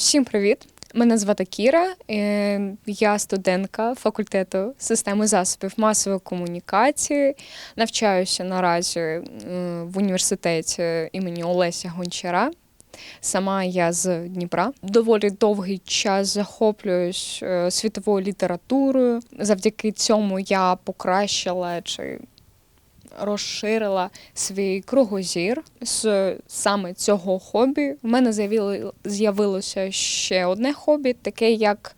Всім привіт! Мене звати Кіра. е, Я студентка факультету системи засобів масової комунікації. Навчаюся наразі в університеті імені Олеся Гончара. Сама я з Дніпра. Доволі довгий час захоплююсь е, світовою літературою. Завдяки цьому я покращила чи розширила свій кругозір з саме цього хобі. В мене з'явилося ще одне хобі, таке як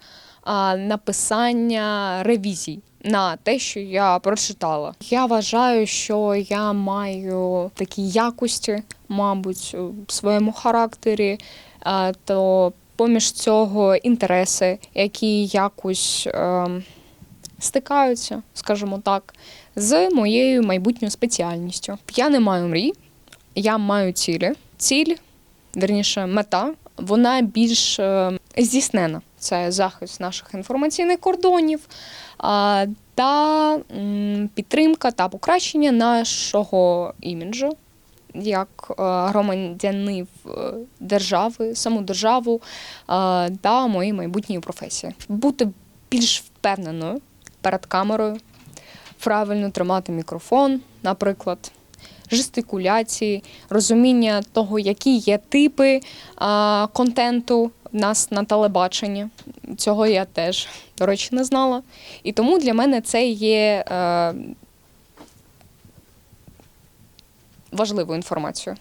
написання ревізій. На те, що я прочитала. Я вважаю, що я маю такі якості, мабуть, у своєму характері, то поміж цього інтереси, які якось ем, стикаються, скажімо так, з моєю майбутньою спеціальністю. Я не маю мрій, я маю цілі. Ціль, верніше, мета, вона більш е, здійснена. Це захист наших інформаційних кордонів та підтримка та покращення нашого іміджу як е, громадянів е, держави, саму державу та моєї майбутньої професії. Бути більш впевненою перед камерою, правильно тримати мікрофон, наприклад, жестикуляції, розуміння того, які є типи а, контенту в нас на телебаченні. Цього я теж, до речі, не знала. І тому для мене це є е, важливою інформацією.